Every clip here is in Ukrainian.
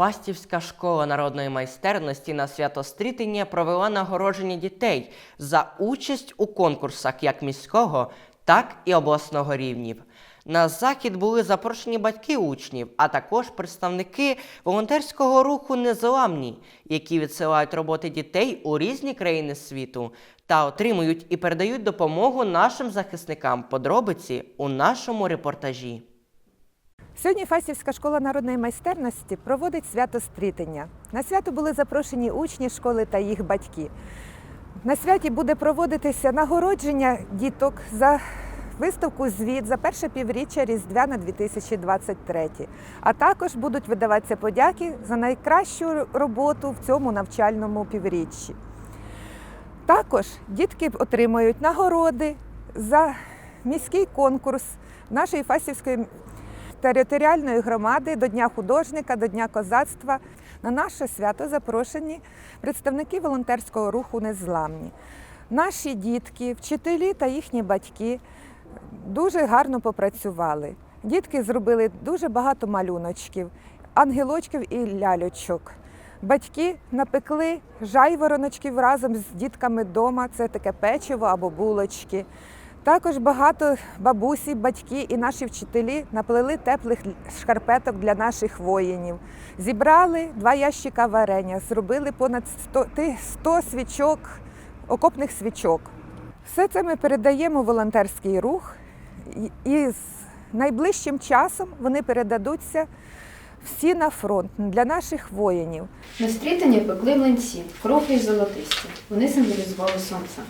Фастівська школа народної майстерності на свято Стрітення провела нагородження дітей за участь у конкурсах як міського, так і обласного рівнів. На захід були запрошені батьки учнів, а також представники волонтерського руху Незламні, які відсилають роботи дітей у різні країни світу та отримують і передають допомогу нашим захисникам. Подробиці у нашому репортажі. Сьогодні Фастівська школа народної майстерності проводить свято стрітення. На свято були запрошені учні школи та їх батьки. На святі буде проводитися нагородження діток за виставку звіт за перше півріччя Різдвяна 2023. А також будуть видаватися подяки за найкращу роботу в цьому навчальному півріччі. Також дітки отримують нагороди за міський конкурс нашої Фастівської територіальної громади до Дня художника, до Дня козацтва. На наше свято запрошені представники волонтерського руху Незламні. Наші дітки, вчителі та їхні батьки дуже гарно попрацювали. Дітки зробили дуже багато малюночків, ангелочків і ляльочок. Батьки напекли жайвороночків разом з дітками вдома. Це таке печиво або булочки. Також багато бабусі, батьки і наші вчителі наплели теплих шкарпеток для наших воїнів. Зібрали два ящика варення, зробили понад 100, 100 свічок, окопних свічок. Все це ми передаємо волонтерський рух, і- і з найближчим часом вони передадуться всі на фронт для наших воїнів. На стрітання пекли млинці, круглі й золотисті. Вони символізували сонце.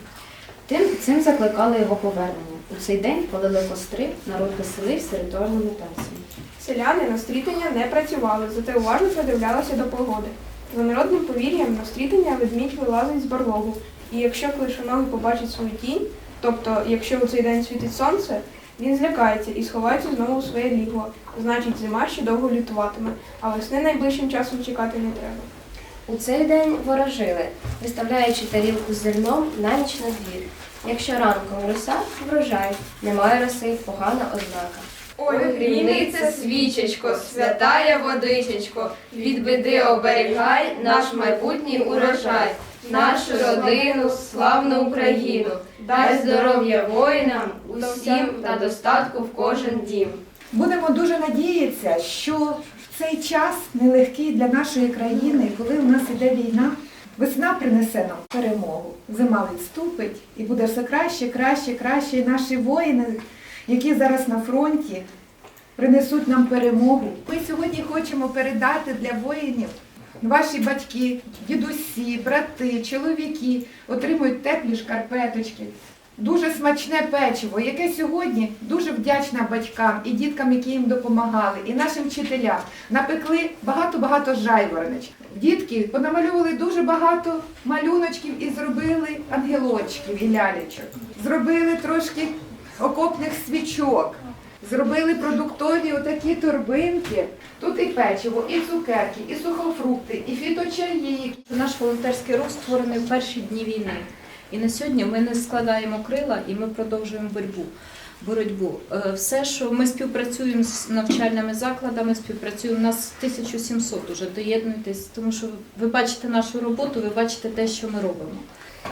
Тим цим закликали його повернення. У цей день палили костри, народ веселився ритуальними танцями. Селяни на стрітання не працювали, зате уважно придивлялися до погоди. За народним повір'ям на стрітання ведмідь вилазить з барлогу, і якщо клишоногий побачить свою тінь, тобто якщо у цей день світить сонце, він злякається і сховається знову у своє лігло. Значить, зима ще довго лютуватиме, а весни найближчим часом чекати не треба. У цей день ворожили, виставляючи тарілку з зерном на ніч на двір. Якщо ранком роса врожай, немає роси, погана ознака. Ой, гріниця, свічечко, святая водичечко, від біди оберігай наш майбутній урожай, нашу родину, славну Україну, дай здоров'я воїнам, усім та достатку в кожен дім. Будемо дуже надіятися, що цей час нелегкий для нашої країни, коли у нас іде війна, весна принесе нам перемогу. Зима відступить і буде все краще, краще, краще. І наші воїни, які зараз на фронті, принесуть нам перемогу. Ми сьогодні хочемо передати для воїнів. Ваші батьки, дідусі, брати, чоловіки отримують теплі шкарпеточки, дуже смачне печиво, яке сьогодні дуже вдячна батькам і діткам, які їм допомагали, і нашим вчителям. Напекли багато-багато жайвороночок. Дітки понамалювали дуже багато малюночків і зробили ангелочків і лялечок. Зробили трошки окопних свічок. Зробили продуктові отакі торбинки. Тут і печиво, і цукерки, і сухофрукти, і фіточаї, Наш волонтерський рух створений в перші дні війни. І на сьогодні ми не складаємо крила і ми продовжуємо боротьбу. боротьбу. Е, Все, що ми співпрацюємо з навчальними закладами, співпрацюємо у нас 1700 уже доєднуйтесь, тому що ви бачите нашу роботу, ви бачите те, що ми робимо.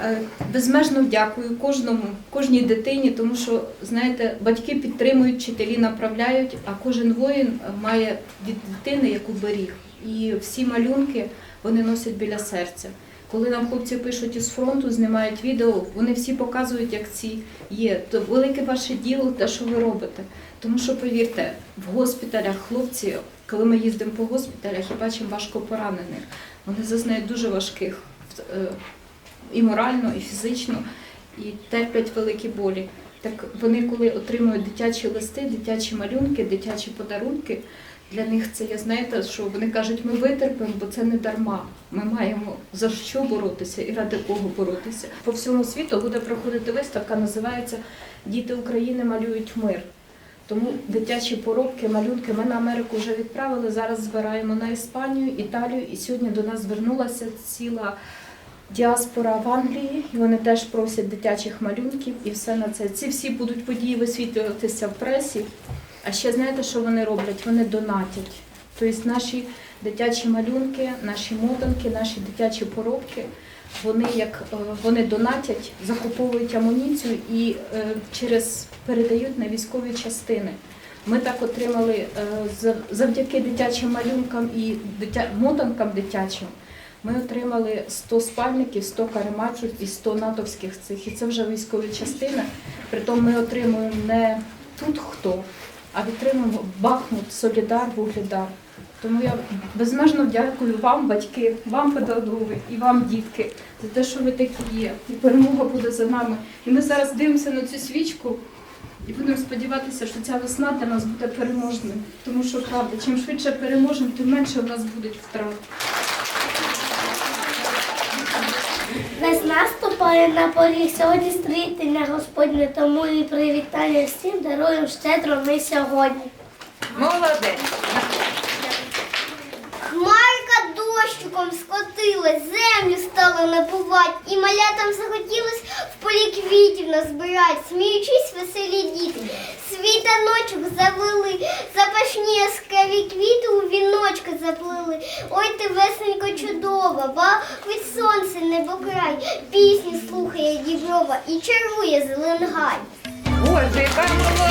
Е, Безмежно дякую кожному, кожній дитині, тому що знаєте, батьки підтримують, вчителі направляють, а кожен воїн має від дитини яку беріг. І всі малюнки вони носять біля серця. Коли нам хлопці пишуть із фронту, знімають відео, вони всі показують, як ці є. То велике ваше діло, те, що ви робите. Тому що повірте, в госпіталях хлопці, коли ми їздимо по госпіталях і бачимо важко поранених, вони зазнають дуже важких е, і морально, і фізично, і терплять великі болі. Так вони, коли отримують дитячі листи, дитячі малюнки, дитячі подарунки, для них це я знаєте, що вони кажуть, ми витерпимо, бо це не дарма. Ми маємо за що боротися і ради кого боротися. По всьому світу буде проходити виставка, називається Діти України малюють мир. Тому дитячі поробки, малюнки ми на Америку вже відправили. Зараз збираємо на Іспанію, Італію, і сьогодні до нас звернулася ціла діаспора в Англії, і вони теж просять дитячих малюнків і все на це. Ці всі будуть події висвітлюватися в пресі. А ще знаєте, що вони роблять? Вони донатять. Тобто наші дитячі малюнки, наші мотанки, наші дитячі поробки. Вони як е, вони донатять, закуповують амуніцію і е, через передають на військові частини. Ми так отримали е, завдяки дитячим малюнкам і дитя, мотанкам дитячим. Ми отримали 100 спальників, 100 карематів і 100 натовських цих. І це вже військові частини. Притом ми отримуємо не тут хто, а отримуємо Бахмут, Солідар, Вугледар. Тому я безмежно дякую вам, батьки, вам, педагоги, і вам, дітки, за те, що ви такі є. І перемога буде за нами. І ми зараз дивимося на цю свічку і будемо сподіватися, що ця весна для нас буде переможною. Тому що правда, чим швидше переможемо, тим менше в нас будуть втрат. Весна ступає на поріг, сьогодні стрітення Господнє, тому і привітання всім даруємо щедро ми сьогодні. Молодець! Хмарка дощиком скотилась, землю стала напувати, і малятам захотілось в полі квітів назбирать, сміючись веселі діти. Світаночок завели, запашні яскраві квіти у віночка заплили. Ой ти весенько чудова, ба від сонця небокрай, пісні слухає діброва і чарує зеленгай. Боже, яка молодець!